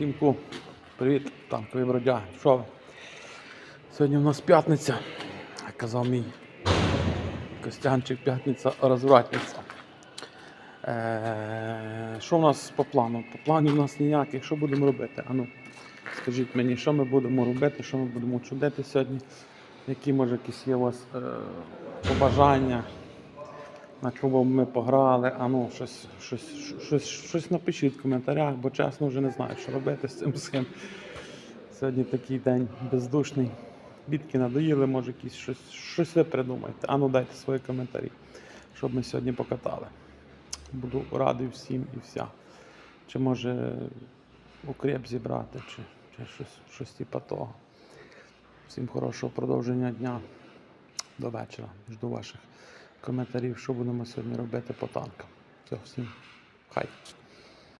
Всімку привіт, танкові бродяги. Що? Сьогодні у нас п'ятниця, казав мій Костянчик, п'ятниця розвратниця. Е, що в нас по плану? По плану у нас ніяких. Що будемо робити? Ану, скажіть мені, що ми будемо робити, що ми будемо чудити сьогодні? Які може якісь є у вас е, побажання? На чому ми пограли, а ну щось, щось, щось, щось напишіть в коментарях, бо чесно вже не знаю, що робити з цим всім. Сьогодні такий день бездушний. Бітки надоїли, може якісь щось, щось ви придумайте. А ну дайте свої коментарі, щоб ми сьогодні покатали. Буду радий всім і вся. Чи може укреп зібрати, чи, чи щось, щось типа того. Всім хорошого продовження дня. До вечора. Жду ваших коментарів, що будемо сьогодні робити по танкам. Все, всім хай.